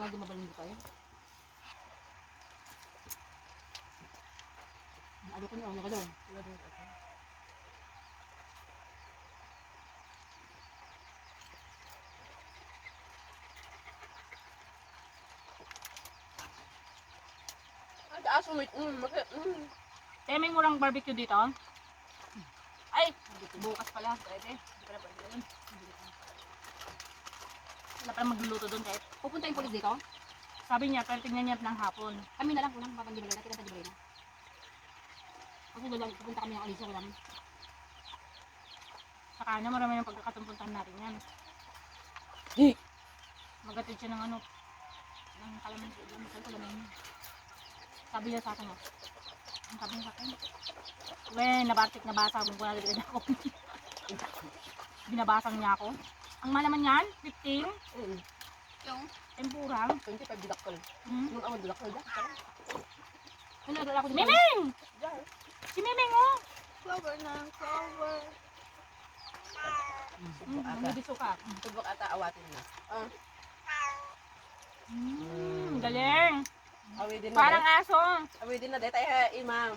nga di mabalindi tayo. Ano ko niya, ano ka daw? Wala daw ako. Aso mo. Mm, maki, mm. Kaya may murang barbecue dito. Ay, bukas pala. Pwede. Hindi pala pwede yun. Wala pala magluluto doon kahit. Pupunta yung polis dito? Sabi niya, pero tingnan niya ng hapon. Kami na lang kulang, papandibali na, kita sa dibali na. Kasi doon pupunta kami ng Alicia, kulang. Sa kanya, marami ng pagkakatumpuntahan natin yan. Di. Magatid siya ng ano, ng kalamansi. Ng kalamansi. Sabi niya sa akin, oh. Ang sabi niya sa akin, Wen, nabartik na basa, kung kuna na ako. Binabasang niya ako. Ang malaman yan, 15, Mm. Yung? tempura. 25 didakol. Hmm? Nung awan didakol dyan. Parang, Ano, nagdala ako dito? Miming! Si Miming, oh! Flower na, flower. Mm, Subok ata. Nangibiso ka. Subok ata awatin na. Ah, Mm, galing. awi din. Parang aso. awi din na. Dahil tayo, imam.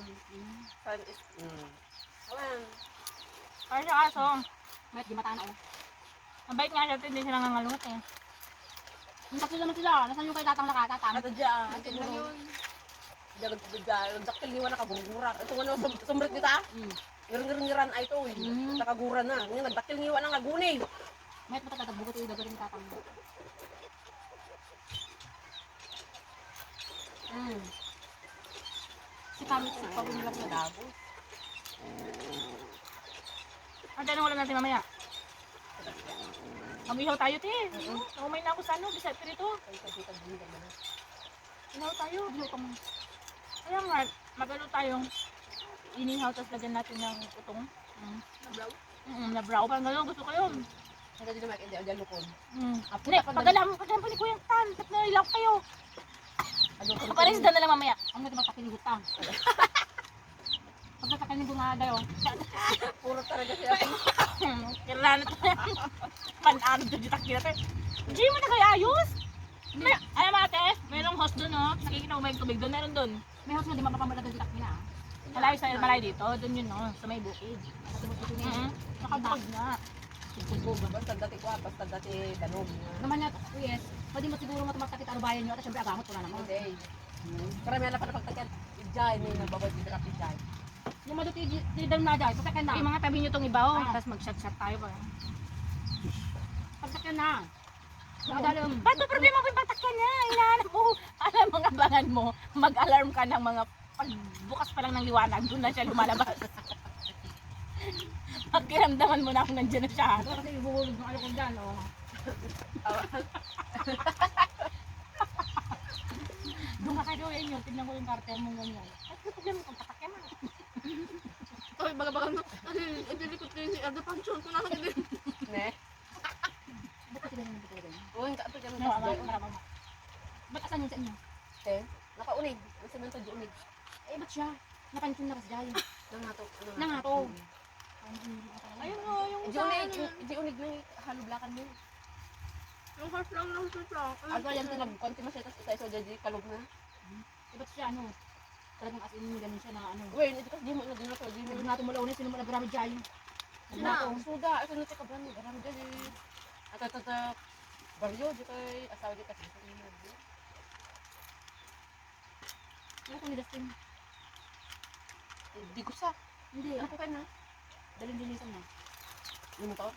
San is, mm. Awan. Parang aso. May di mataan ako. Mabait nga siya, hindi siya nangangalungat eh. Yung tatlo naman sila, nasan yung kay tatang nakatatang? Ato dyan. Atin lang yun. Diyan, diyan. Daktil niwa na kabungura. Ito nga no, sumrit dita. Hmm. Ngiring-ngiringiran ay ito. eh. Mm. Nakagura na. Nagdaktil niwa na ngaguni. May matatagag bugot yung dagaling tatang. Mm. Si si Pawin lang na dabo. Ang tanong wala natin mamaya. Mag-ihaw tayo, te. Umay na ako sa ano, bisat ko rito. Ihaw tayo. Ano ka mo? Kaya nga, magano tayong inihaw, tapos lagyan natin ng utong. Mm. Nablaw? Mm, na brown. Parang gano'n, gusto ko yun. Hindi din naman, hindi. Diyan lukon. Mm. Apo, Hindi, pagalam, pagalam pa ni Kuya Tan. Ba't nailaw kayo? Lukon. Pares na lang mamaya. Ang mga magkakinigot ta. Pagkakinigot nga daw. Puro talaga siya. Kailangan na tayo. Pan-ano dyan dito kita. Hindi mo na kaya ayos? May, alam ate, mayroong host doon oh. Nakikita mo ba yung tubig doon? Meron doon. May house nga di mapapamala doon kita nila. Malayo sa malayo dito. Doon yun oh, sa may bukid. Nakatulog ko Mm niya. Nakabukod na. Basta dati ko, basta dati danog na. Naman niya, yes. Pwede mo siguro matumaktakit arubayan niyo at syempre agamot ko na naman. Hindi. Karamihan na pa napagtagyan. Ijay, may nababad din na ijay. Yung maduti, di daw na dyan, pagkakyan na. Yung mga tabi nyo itong iba oh. Ah. Tapos mag-shot-shot tayo pa. Pagkakyan na. Nakadalam. Ba't ba problema mo yung patakyan niya? Hinahanap mo. Alam mga abangan mo. Mag-alarm ka ng mga pagbukas pa lang ng liwanag. Doon na siya lumalabas. Pagkiramdaman mo na kung nandiyan na siya. Ito kasi ibuhulog ng ano ko dyan, oh. Doon ka kayo yan yun. Tignan ko yung carter mo ganyan. May problema kung patakyan na. Ay, baga-baga na. Ano, hindi likot ko yung ada pansyon ko na hindi. Ne? Kato dyan. No, ama, marama mo. Ba't asan yun sa inyo? Eh, nakaunig. Ang semento di unig. Eh, ba't siya? Napansin na kasi dyan. Nangato. Nangato. Ayun o, yung Di sa unig. ano. Di unig na halublakan mo. Yung half lang lang lang. Ako yan tinag-konti masaya tas isa so jadi kalog na. Eh, ba't siya ano? Talagang as in, ganun siya na ano. Wait, hindi kasi di mo na din ako. Di mo natin mula una, sino mo nagramid dyan? na. Suda, ako na tika ba? Garami dali. At at at at baryo di kay asawa di kasi. Ano kung nilasting? Di ko sa. Hindi, Ano ko ka na? daling dinisan na. Ano to?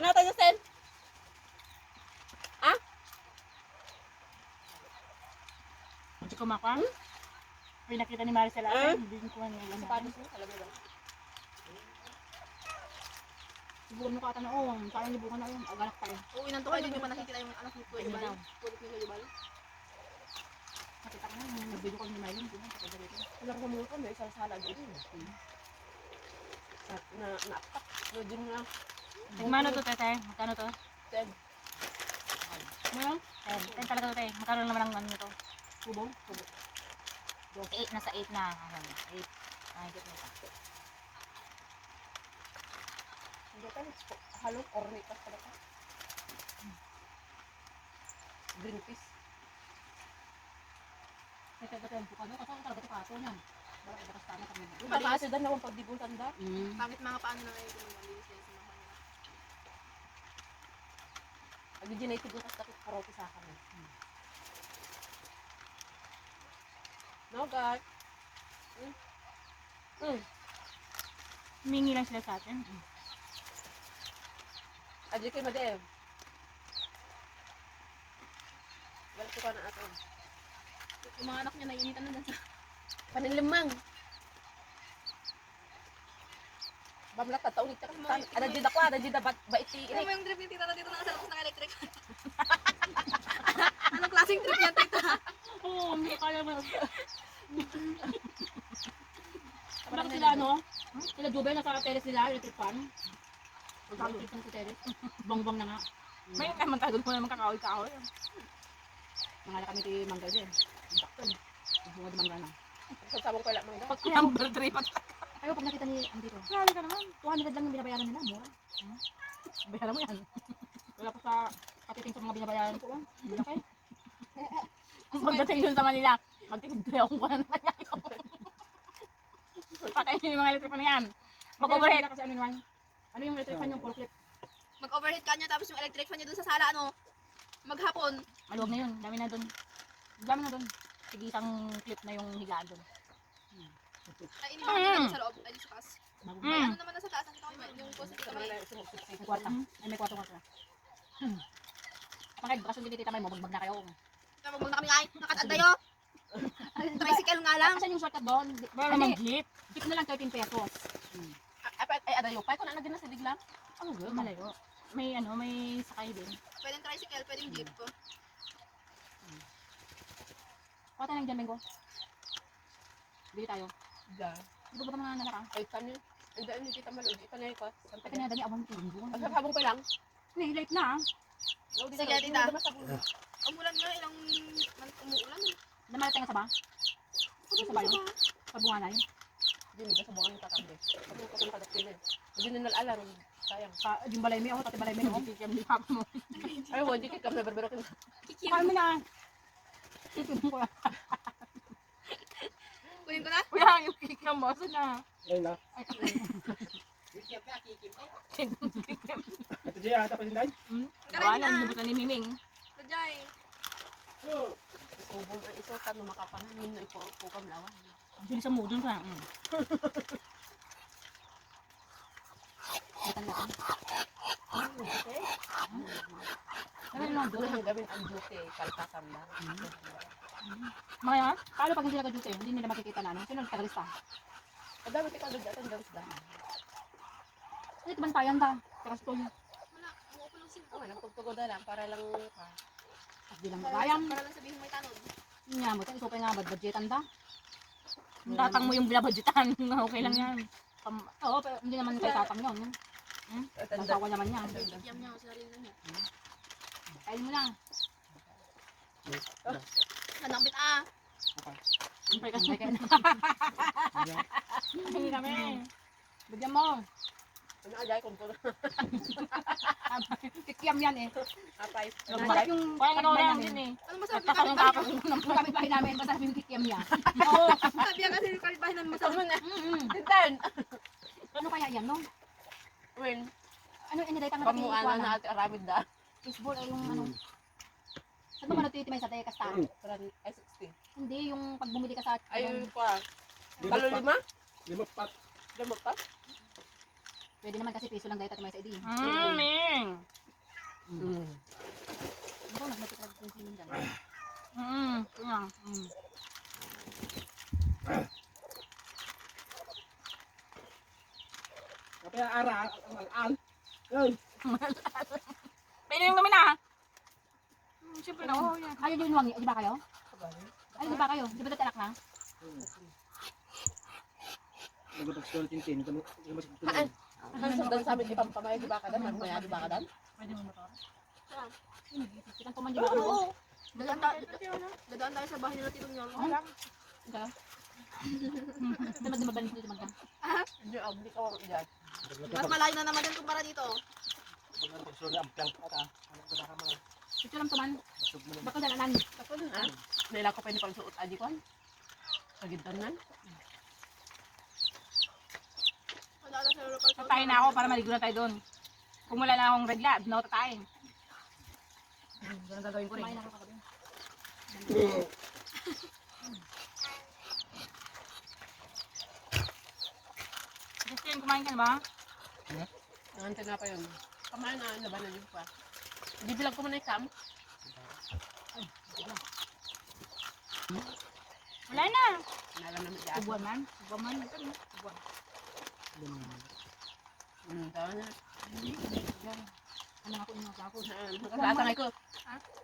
Ano tayo sen? Hindi ko makwa. May pinakita ni Maricel ata, eh? hindi ko ano alam. Sapatos mo, alam mo ba? Subukan mo ka ata na, oh, saan yung libukan na yun, agalak pa rin. Oo, inanto kayo, ano hindi mo nakikita yung anak ni Kuya Ibal. Kulit ni Kuya Ibal. Nakita ko na, nag-video ko ni Mylon, hindi mo, kapag dito. Alam ko muna ko, oh, may isang sala dito. Eh. Na, na, na, din na. Magkano to, tete? Magkano to? Ten. Ano? Ten. Ten talaga to, tete. Magkano naman ang ano to? Kubong? Kubong. 8 nasa 8 na. Ano 8 ay get mo hindi ka halong orne pa sa ka green peas. Kaya ba tayo buka no? kasi ang talaga pato niyan bakit bakas tama kami na yung pakaso naman pag dibong tanda bakit mga paano na ngayon kung malinis yan mga nila pag-generated na kasi takot kurote sa akin eh No, guys. Mm. Mm. Humingi lang sila sa atin. Adli kay Madem. Balik ko na ato. Yung mga anak niya naiinitan na dyan sa... Panilimang. Bamla ka taon ka. Ada jida ko, ada jida bat baiti. Ano yung trip ni tita na dito na ng electric? Anong klaseng trip yan, tita? Oo, hindi kaya mo. Bakit sila ano? Sila Jubel nasa terrace nila, electric fan. Electric fan sa terrace. Bongbong na nga. May naman tayo doon naman kakaoy-kaoy. Mga na kami kay Manggal din. Sakto. Bunga di Manggal na. Sasabong ko lang mga. Pag number 3 pa. Ayaw, pag nakita ni Andito. Grabe ka naman. 200 lang yung binabayaran nila. Mura. Bayaran mo yan. Wala pa sa patiting sa mga binabayaran ko. ah. Pagdating dun sa Manila, magtigil kayo kung wala naman yan. Patayin yung mga electric fan na yan. Mag-overhead. Kasi ano naman. Ano yung electric fan yung full clip? Mag-overhead ka niya tapos yung electric fan niya dun sa sala, ano? Maghapon. Maluwag na yun. Dami na dun. Dami na dun. Sige isang clip na yung higaan dun. Ay, iniwan Mm. na sa loob. Ay, sa taas. Mm. Ay, ano naman nasa taas? Nakita ko yung- post dito may... May kwarta. Ay, may kwarta kwarta. Hmm. Bukas yung tinitita may mabugbag na kayo. Kaya magmuna kami ay, nakatadayo. Tricycle nga lang. Asan yung shortcut doon? Mang jeep. Jeep na lang 13 pesos. Ay, ay, ada yung. Pay ko na na din na sa diglang. Ano ba? Malayo. May ano, may sakay din. Pwedeng tricycle, pwedeng jeep. Kuha tayo ng dyan, Bengo. Bili tayo. Da. Di ba ba mga nalaka? Ay, kani. Ang daan ni kita malod. Ito na yung kwas. Pati na dali awang tinggo. Ang sabong ko lang. Late na ah. Sige, tita. Umulan nga, ilang man umuulan. Namalating nga sa ba? Sa ba yun? Sa bunga na yun. Hindi mo sa buong tatambe. Sabong ko na kadakil eh. Hindi na nalaala. Sayang. Sa yung balay mo, ako pati balay mo. no? Yung papa mo. Ay, hindi kita na berbero kin. Kaya mo na. Ito mo kuya. Kunin ko na. Kuya, yung na mo. Saan na? Ayun na. Ito siya, tapos hindi. Gawa na, nilubutan ni Miming. Rajay. Ubong ang iso ka no makapanamin na ipo kam sa mo, dun ka. Mm. Ka. Ano Doon doon? ang gawin ang duty kaltasam lang. Mga yan, paano pag hindi? Hindi nila makikita na ano? Sino nagtagalista? Kadami kita dud atan daw da. Ano ito man tayan ta? Trastol. Wala, umuupo lang sila. Oh, nang pagtugo da lang para lang ka. Di lang bayam. Para lang sabihin may tanod. Nga mo, tayo isopay nga, budgetan ta? Tatang mo yung binabudgetan. okay lang yan. Pam Oo, pero hindi naman kayo tatang yun. Hmm? Masawa naman yan. Yam niya ako sa sarili niya. Kain mo lang. Nanakbit ah. Siyempre kasi kayo na. Hindi kami. Bigyan mo. Ano kung ko. Kikiam yan eh. Apay. Masarap yung parang ano lang din eh. Ano masarap yung Nagkakaroon kapitbahay? tapos ng kami bahay namin. Masarap yung kikiam niya. Oo. Sabi niya kasi yung kapitbahay namin masarap. Mm-mm. Then, Ano kaya yan no? when Ano iniday tang pamuana na ati aramid da. Baseball o yung ano? Saan ba manatitimay sa tayo kasta? Ran S60. Hindi yung pag bumili ka sa Ay pa. Kalo lima? Lima pat. Lima pa? Pwede naman kasi piso lang dahil tatimay sa idi. Mm. Mm. Ito, nagmatikad ko yung sinindan. Mm. Mm. Mm. Kaya ara, ang alaan. Yun. Pwede yung kami na. Siyempre na. Oh, yeah. Ayaw yung wangi. Di ba kayo? Ay, di ba kayo? Di ba dati anak na? Nagpapagsulat yung tin. Ito mo. Haan? Ang sundan sa amin di pampamay di ba ka dan? Magmaya di ba ka dan? Pwede mo motor. Kitang tuman di ba? Oo, oo. Dadaan tayo, sa bahay nila titong niyo. Ika. Damad di mabalis dito magka. Hindi ako, hindi ka wala dyan. Mas malayo na naman din kumpara dito. Nagpapagsulat ang plank. Ata. Ano ba ka mga? Ito lang tuman. Na. Bakal dalanan. Ako dun ah. Naila ko pwede pang suot adi ko. Pagintanan. Tatayin na ako para maligo na tayo doon. Kung wala na akong regla, no tatayin. Ganun gagawin ko rin. Justin, kumain ka na ba? Nangante na pa yun. Kamain na, labanan yun pa. Bibilang ko muna yung cam. Wala na. Nalam naman dyan. Ubuan man. Ubuan man. Ubuan. Hmm, Ano yung? Nakasatangay ko.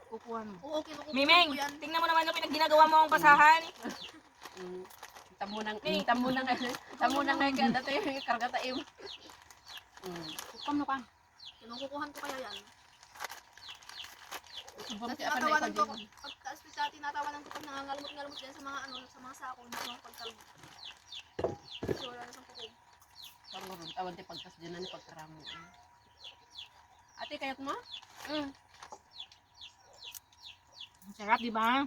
Kukuha mo. Oo, kinukuha Mimeng, tingnan mo naman yung pinagginawa mo ang basahan. Tamo nang, tamo nang, tamo nang ngay ka dati karga taim. Hmm. Kukuha mo ka. Kinukukuhan ko kaya yan. Subong Tapos siya pa na tinatawanan ko, pag taas sa tinatawanan ko pag nangangalmot-ngalmot yan sa mga ano, sa mga sako, hindi ko pagkalmot. Kasi wala na sa kuko. Parang tawan ti pagkas dyan na ni pagkaramo. Ate, kayat mo? Hmm. Ang sarap, di ba?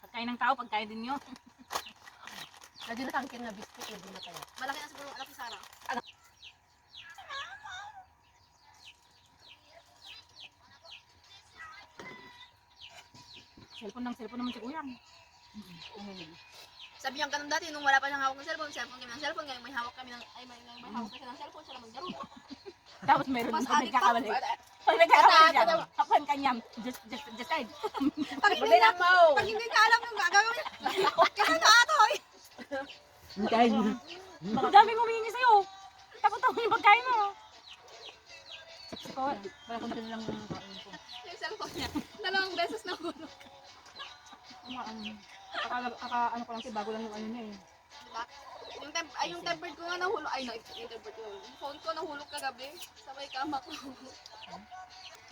Pagkain ng tao, pagkain din nyo. Lagi na tangkin na biscuit, hindi na kaya. Malaki na siguro anak ni Sarah. Cellphone ng cellphone naman si Kuya. Sabi niya ganun dati, nung wala pa siyang hawak ng cellphone, cellphone kami ng cellphone, ngayon may hawak kami ng, ay may, may hawak na siya ng cellphone, siya lang maglaro. Tapos meron Mas pa. nagkakamali. Pag nagkakamali siya, kapan kanyam. Just, just, just side. Pag hindi na, pag hindi ka alam yung gagawin kaya na ato, eh. Baka dami humingi sa'yo. Tapos-tapos yung pagkain mo. Ikaw, wala kong lang ng kain ko. Yung cellphone niya, dalawang beses na hulo. Ano, ano, akala, aka, ano ko lang siya, bago lang yung ano niya eh. Diba? Yung, temp ay, yung tempered ko nga nahulog, ay, no, yung tempered ko, yung phone ko nahulog kagabi, sa may kama ko.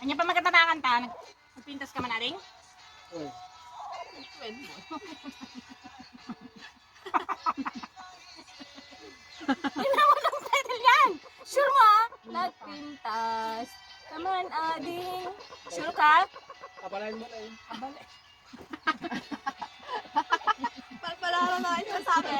Anya pa magkatatangan ta, nag- nagpintas ka man aring? Oy. Pwede. Tingnan mo ng title yan! Sure mo ah? Nagpintas. Kaman ading. Sure ka? Kapalain mo na yun. Abal- Palpalala na yung sabi.